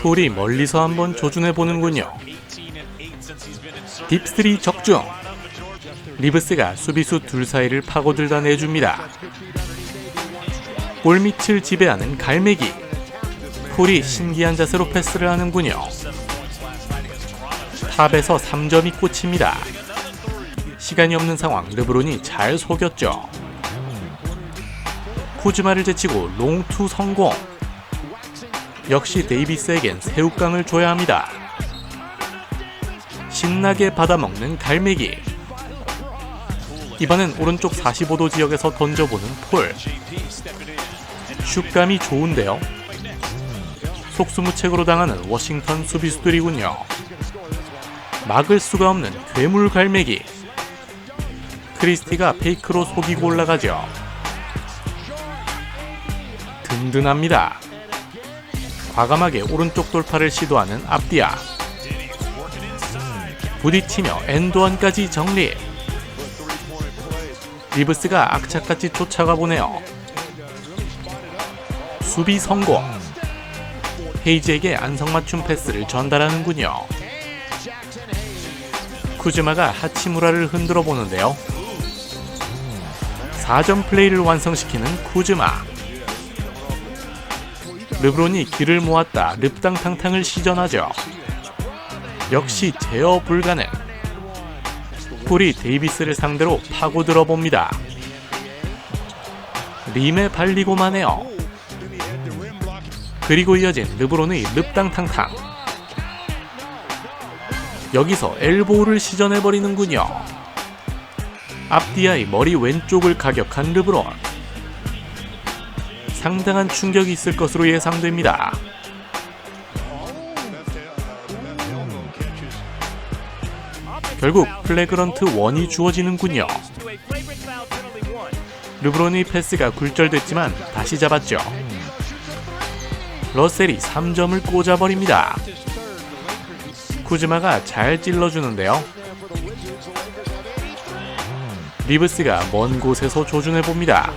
폴이 멀리서 한번 조준해 보는군요. 딥스리 적중. 리브스가 수비수 둘 사이를 파고들다 내줍니다. 골밑을 지배하는 갈매기. 폴이 신기한 자세로 패스를 하는군요. 탑에서 3점이 꽂힙니다. 시간이 없는 상황 르브론이 잘 속였죠. 쿠즈마를 제치고 롱투 성공. 역시 데이비스에겐 새우깡을 줘야 합니다. 신나게 받아먹는 갈매기. 이번엔 오른쪽 45도 지역에서 던져보는 폴. 슛감이 좋은데요. 속수무책으로 당하는 워싱턴 수비수들이군요. 막을 수가 없는 괴물 갈매기. 크리스티가 페이크로 속이고 올라가죠. 든든합니다. 과감하게 오른쪽 돌파를 시도하는 앞디아. 부딪히며 엔드원까지 정리. 리브스가 악착같이 쫓아가 보네요. 수비 성공. 헤이즈에게 안성맞춤 패스를 전달하는군요. 쿠즈마가 하치무라를 흔들어 보는데요. 4점 플레이를 완성시키는 쿠즈마. 르브론이 길을 모았다 릅당탕탕을 시전하죠. 역시 제어 불가능. 폴이 데이비스를 상대로 파고들어 봅니다. 림에 발리고만 해요. 그리고 이어진 르브론의 릅당탕탕. 여기서 엘보우를 시전해버리는군요. 앞디아의 머리 왼쪽을 가격한 르브론. 상당한 충격이 있을 것으로 예상됩니다. 결국 플래그런트 1이 주어지는군요. 르브론의 패스가 굴절됐지만 다시 잡았죠. 러셀이 3점을 꽂아버립니다. 쿠즈마가 잘 찔러주는데요. 리브스가 먼 곳에서 조준해봅니다.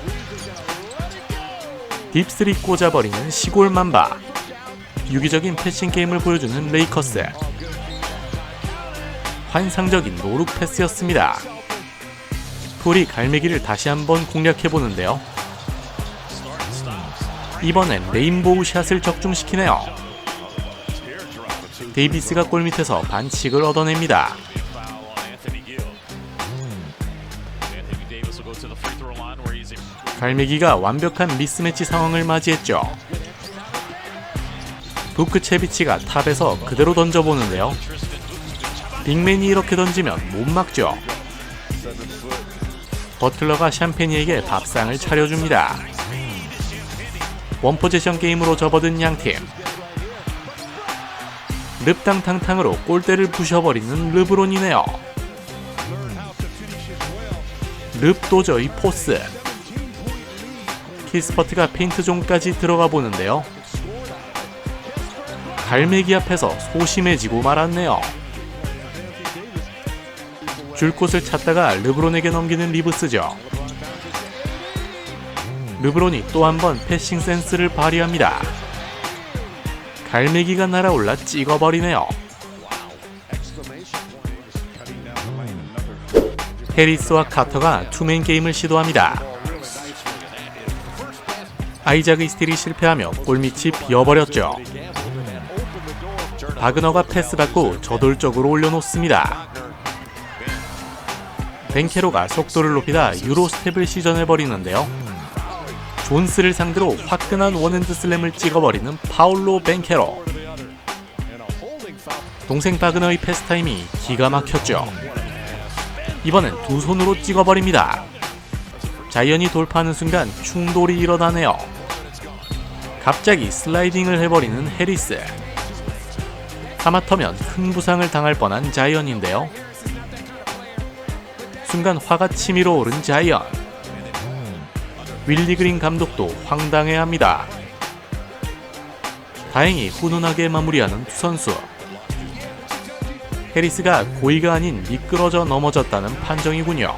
딥스리 꽂아버리는 시골 맘바. 유기적인 패싱 게임을 보여주는 레이커스. 환상적인 노룩 패스였습니다. 폴이 갈매기를 다시 한번 공략해보는데요. 이번엔 레인보우 샷을 적중시키네요. 데이비스가 골밑에서 반칙을 얻어냅니다. 갈매기가 완벽한 미스매치 상황을 맞이했죠. 부크체비치가 탑에서 그대로 던져보는데요. 빅맨이 이렇게 던지면 못 막죠. 버틀러가 샴페니에게 밥상을 차려줍니다. 원포지션 게임으로 접어든 양팀. 릅당탕탕으로 골대를 부셔버리는 르브론이네요. 릅도저의 포스. 키스퍼트가 페인트존까지 들어가 보는데요. 갈매기 앞에서 소심해지고 말았네요. 줄 곳을 찾다가 르브론에게 넘기는 리브스죠. 르브론이 또 한 번 패싱 센스를 발휘합니다. 갈매기가 날아올라 찍어버리네요. 해리스와 카터가 투맨 게임을 시도합니다. 아이작의 스틸이 실패하며 골밑이 비어버렸죠. 바그너가 패스 받고 저돌적으로 올려놓습니다. 벤케로가 속도를 높이다 유로 스텝을 시전해버리는데요. 존스를 상대로 화끈한 원핸드 슬램을 찍어버리는 파울로 벤케로. 동생 바그너의 패스 타임이 기가 막혔죠. 이번엔 두 손으로 찍어버립니다. 자이언이 돌파하는 순간 충돌이 일어나네요. 갑자기 슬라이딩을 해버리는 해리스. 하마터면 큰 부상을 당할 뻔한 자이언인데요. 순간 화가 치밀어 오른 자이언. 윌리 그린 감독도 황당해합니다. 다행히 훈훈하게 마무리하는 두 선수. 해리스가 고의가 아닌 미끄러져 넘어졌다는 판정이군요.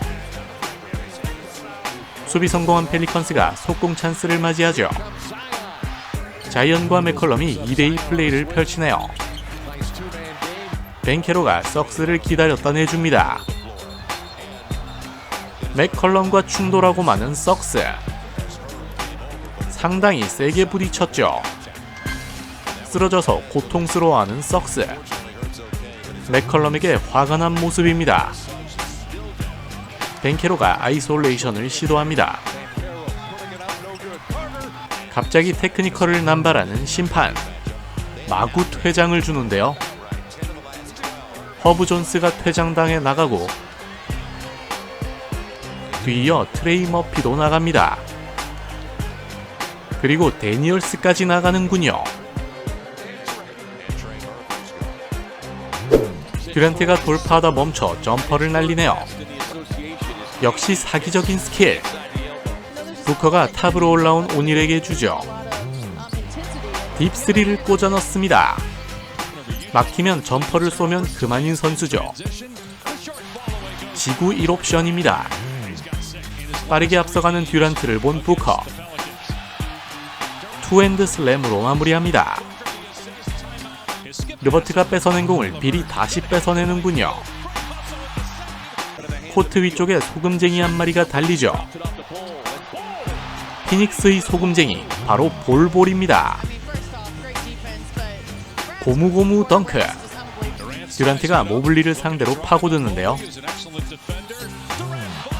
수비 성공한 펠리컨스가 속공 찬스를 맞이하죠. 자이언과 맥컬럼이 2대2 플레이를 펼치네요. 벤케로가 썩스를 기다렸다 내줍니다. 맥컬럼과 충돌하고 마는 썩스. 상당히 세게 부딪혔죠. 쓰러져서 고통스러워하는 썩스. 맥컬럼에게 화가 난 모습입니다. 벤케로가 아이솔레이션을 시도합니다. 갑자기 테크니컬을 남발하는 심판. 마구 퇴장을 주는데요. 허브 존스가 퇴장당해 나가고 뒤이어 트레이 머피도 나갑니다. 그리고 데니얼스까지 나가는군요. 듀란트가 돌파하다 멈춰 점퍼를 날리네요. 역시 사기적인 스킬. 부커가 탑으로 올라온 오닐에게 주죠. 딥3를 꽂아 넣습니다. 막히면 점퍼를 쏘면 그만인 선수죠. 지구 1옵션입니다. 빠르게 앞서가는 듀란트를 본 부커. 투핸드 슬램으로 마무리합니다. 르버트가 뺏어낸 공을 빌이 다시 뺏어내는군요. 코트 위쪽에 소금쟁이 한 마리가 달리죠. 피닉스의 소금쟁이 바로 볼볼입니다. 고무고무 덩크. 듀란트가 모블리를 상대로 파고드는데요.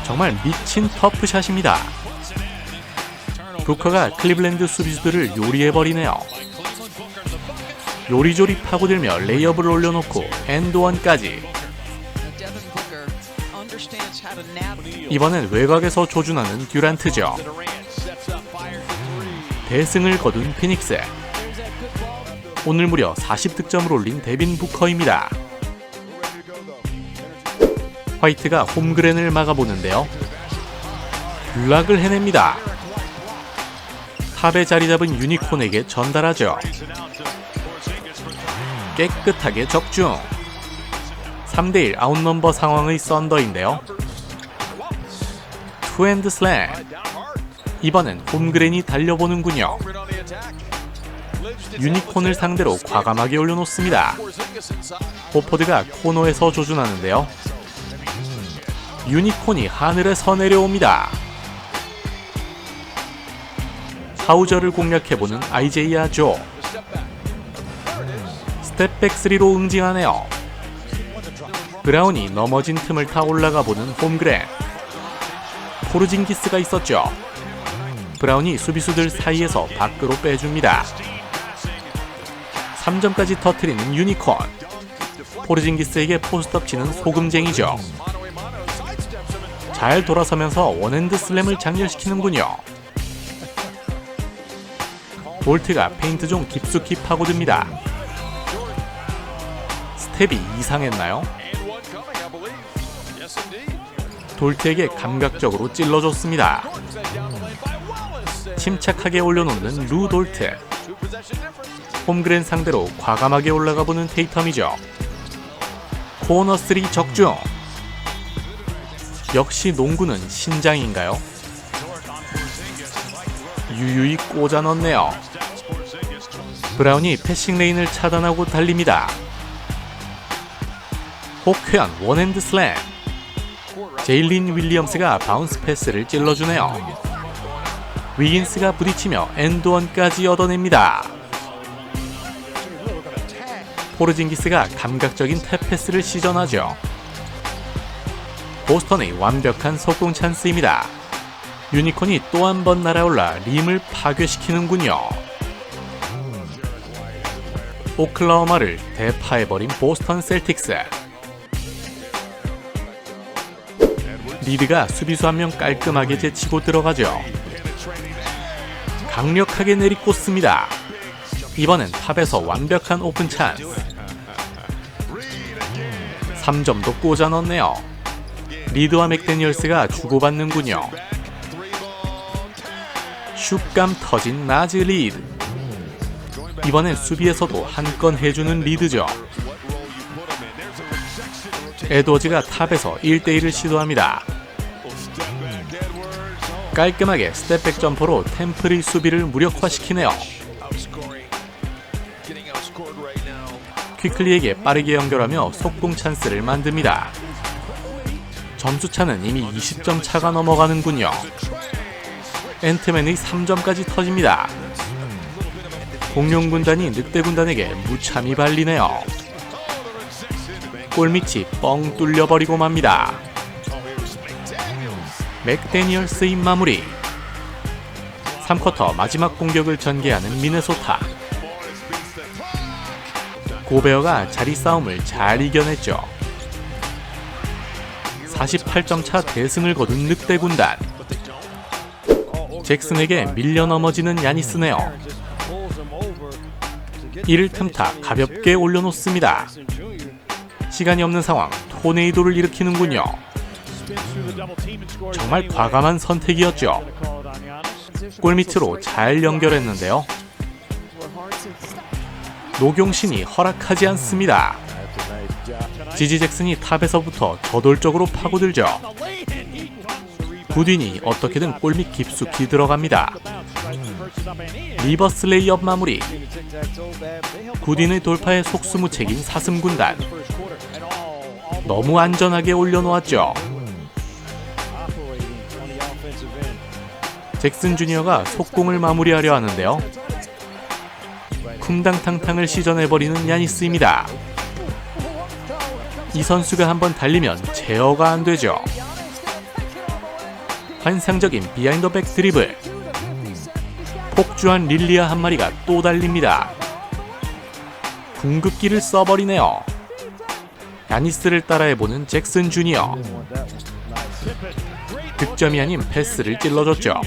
정말 미친 터프샷입니다. 부커가 클리블랜드 수비수들을 요리해버리네요. 요리조리 파고들며 레이업을 올려놓고 엔드원까지 이번엔 외곽에서 조준하는 듀란트죠. 대승을 거둔 피닉스. 오늘 무려 40득점을 올린 데빈 부커입니다. 화이트가 홈그랜을 막아보는데요. 블락을 해냅니다. 탑에 자리 잡은 유니콘에게 전달하죠. 깨끗하게 적중. 3대1 아웃넘버 상황의 썬더인데요. 투핸드 슬램. 이번엔 홈그랜이 달려보는군요. 유니콘을 상대로 과감하게 올려놓습니다. 호포드가 코너에서 조준하는데요. 유니콘이 하늘에서 내려옵니다. 하우저를 공략해보는 아이제이아 조. 스텝백 3로 응징하네요. 브라운이 넘어진 틈을 타 올라가 보는 홈그랜. 포르징기스가 있었죠. 브라운이 수비수들 사이에서 밖으로 빼줍니다. 3점까지 터트리는 유니콘. 포르징기스에게 포스트업 치는 소금쟁이죠. 잘 돌아서면서 원핸드 슬램을 장렬시키는군요. 볼트가 페인트 좀 깊숙이 파고듭니다. 스텝이 이상했나요? 돌트에게 감각적으로 찔러줬습니다. 침착하게 올려놓는 루 돌트. 홈그랜 상대로 과감하게 올라가 보는 테이텀이죠. 코너 3 적중. 역시 농구는 신장인가요? 유유히 꽂아 넣네요. 브라운이 패싱 레인을 차단하고 달립니다. 호쾌한 원핸드 슬램. 제일린 윌리엄스가 바운스 패스를 찔러주네요. 위긴스가 부딪히며 엔드원까지 얻어냅니다. 포르징기스가 감각적인 탭 패스를 시전하죠. 보스턴의 완벽한 속공 찬스입니다. 유니콘이 또 한 번 날아올라 림을 파괴시키는군요. 오클라호마를 대파해버린 보스턴 셀틱스. 리드가 수비수 한 명 깔끔하게 제치고 들어가죠. 강력하게 내리꽂습니다. 이번엔 탑에서 완벽한 오픈 찬스. 3점도 꽂아 넣네요. 리드와 맥데니얼스가 주고받는군요. 슛감 터진 나즈 리드. 이번엔 수비에서도 한 건 해주는 리드죠. 에드워즈가 탑에서 1대1을 시도합니다. 깔끔하게 스텝백 점퍼로 템플의 수비를 무력화시키네요. 퀴클리에게 빠르게 연결하며 속공 찬스를 만듭니다. 점수 차는 이미 20점 차가 넘어가는군요. 앤트맨의 3점까지 터집니다. 공룡 군단이 늑대 군단에게 무참히 발리네요. 골밑이 뻥 뚫려버리고 맙니다. 맥데니얼스의 마무리. 3쿼터 마지막 공격을 전개하는 미네소타. 고베어가 자리 싸움을 잘 이겨냈죠. 48점 차 대승을 거둔 늑대 군단. 잭슨에게 밀려 넘어지는 야니스네요. 이를 틈타 가볍게 올려놓습니다. 시간이 없는 상황, 토네이도를 일으키는군요. 정말 과감한 선택이었죠. 골 밑으로 잘 연결했는데요. 노경신이 허락하지 않습니다. 지지 잭슨이 탑에서부터 저돌적으로 파고들죠. 구딘이 어떻게든 골밑 깊숙이 들어갑니다. 리버스 레이업 마무리. 구딘의 돌파에 속수무책인 사슴 군단. 너무 안전하게 올려놓았죠. 잭슨 주니어가 속공을 마무리하려 하는데요. 쿵당탕탕을 시전해버리는 야니스입니다. 이 선수가 한번 달리면 제어가 안 되죠. 환상적인 비하인더백 드리블. 폭주한 릴리아 한 마리가 또 달립니다. 궁극기를 써버리네요. 야니스를 따라해보는 잭슨 주니어. 득점이 아닌 패스를 찔러줬죠.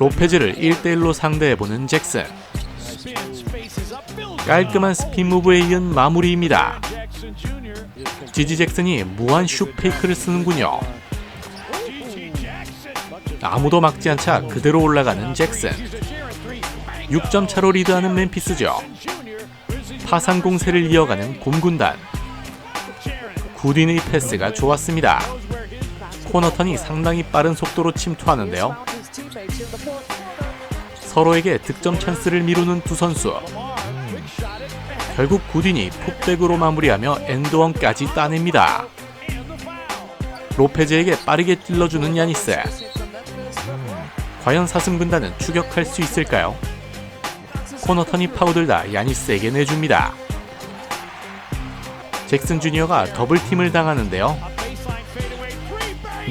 로페즈를 1대1로 상대해보는 잭슨. 깔끔한 스핀 무브에 이은 마무리입니다. 지지 잭슨이 무한 슛 페이크를 쓰는군요. 아무도 막지 않자 그대로 올라가는 잭슨. 6점 차로 리드하는 멤피스죠. 파상 공세를 이어가는 곰군단. 구딘의 패스가 좋았습니다. 코너턴이 상당히 빠른 속도로 침투하는데요. 서로에게 득점 찬스를 미루는 두 선수. 결국 구딘이 풋백으로 마무리하며 엔드원까지 따냅니다. 로페즈에게 빠르게 찔러주는 야니스. 과연 사슴 군단은 추격할 수 있을까요? 코너턴이 파고들다 야니스에게 내줍니다. 잭슨 주니어가 더블팀을 당하는데요.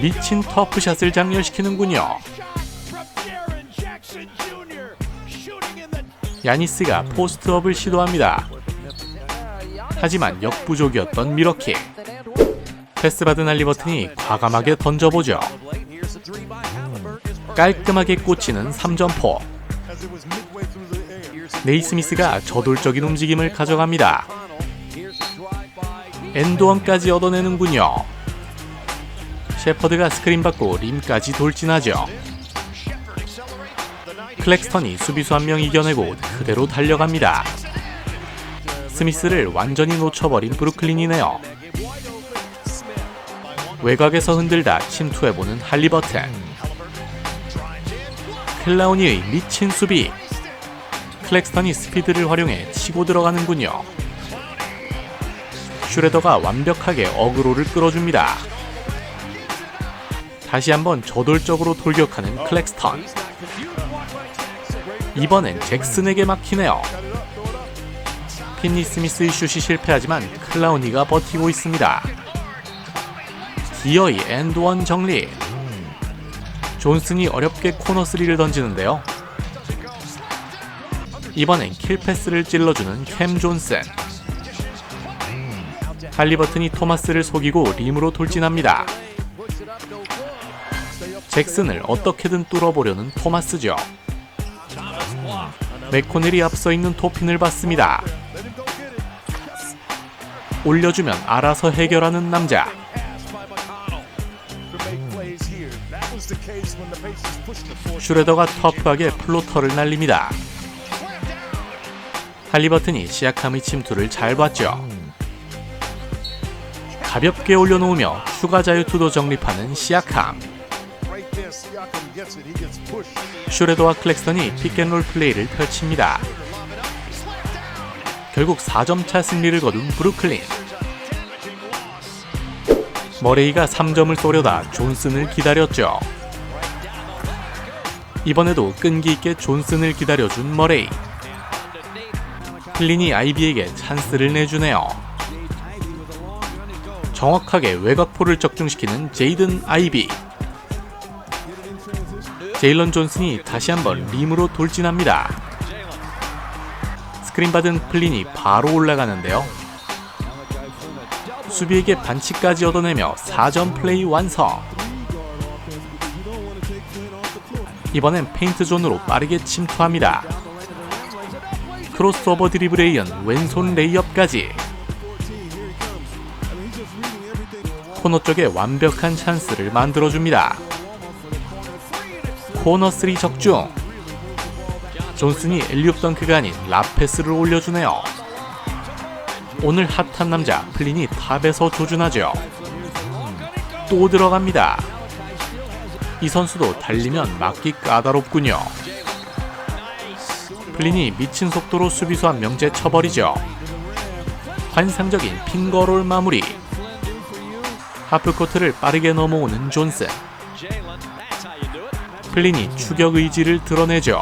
미친 터프샷을 장렬시키는군요. 야니스가 포스트업을 시도합니다. 하지만 역부족이었던 미러킥. 패스 받은 할리버튼이 과감하게 던져보죠. 깔끔하게 꽂히는 3점포. 네이스미스가 저돌적인 움직임을 가져갑니다. 엔드원까지 얻어내는군요. 셰퍼드가 스크린 받고 림까지 돌진하죠. 클렉스턴이 수비수 한 명 이겨내고 그대로 달려갑니다. 스미스를 완전히 놓쳐버린 브루클린이네요. 외곽에서 흔들다 침투해보는 할리버튼. 클라우니의 미친 수비. 클렉스턴이 스피드를 활용해 치고 들어가는군요. 슈레더가 완벽하게 어그로를 끌어줍니다. 다시 한번 저돌적으로 돌격하는 클렉스턴. 이번엔 잭슨에게 막히네요. 핀니 스미스의 슛이 실패하지만 클라우니가 버티고 있습니다. 기어이 엔드원 정리. 존슨이 어렵게 코너 3를 던지는데요. 이번엔 킬패스를 찔러주는 캠 존슨. 할리버튼이 토마스를 속이고 림으로 돌진합니다. 잭슨을 어떻게든 뚫어보려는 토마스죠. 맥코넬이 앞서 있는 토핀을 받습니다. 올려주면 알아서 해결하는 남자. 슈레더가 터프하게 플로터를 날립니다. 할리버튼이 시약함의 침투를 잘 봤죠. 가볍게 올려놓으며 추가 자유투도 정립하는 시약함. 슈레더와 클렉스턴이 픽앤롤 플레이를 펼칩니다. 결국 4점차 승리를 거둔 브루클린. 머레이가 3점을 쏘려다 존슨을 기다렸죠. 이번에도 끈기 있게 존슨을 기다려준 머레이. 클린이 아이비에게 찬스를 내주네요. 정확하게 외곽포를 적중시키는 제이든 아이비. 제일런 존슨이 다시 한번 림으로 돌진합니다. 스크린 받은 플린이 바로 올라가는데요. 수비에게 반칙까지 얻어내며 4점 플레이 완성. 이번엔 페인트 존으로 빠르게 침투합니다. 크로스오버 드리블에 이은 왼손 레이업까지. 코너 쪽에 완벽한 찬스를 만들어줍니다. 코너 3 적중. 존슨이 엘리옵 덩크가 아닌 라페스를 올려주네요. 오늘 핫한 남자 플린이 탑에서 조준하죠. 또 들어갑니다. 이 선수도 달리면 막기 까다롭군요. 플린이 미친 속도로 수비수 한 명째 쳐버리죠. 환상적인 핑거롤 마무리. 하프코트를 빠르게 넘어오는 존슨. 플린이 추격 의지를 드러내죠.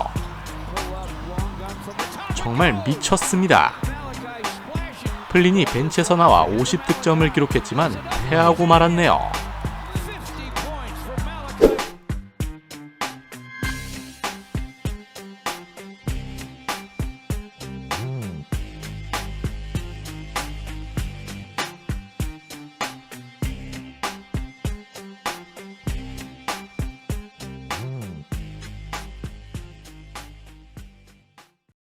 정말 미쳤습니다. 플린이 벤치에서 나와 50득점을 기록했지만 패하고 말았네요.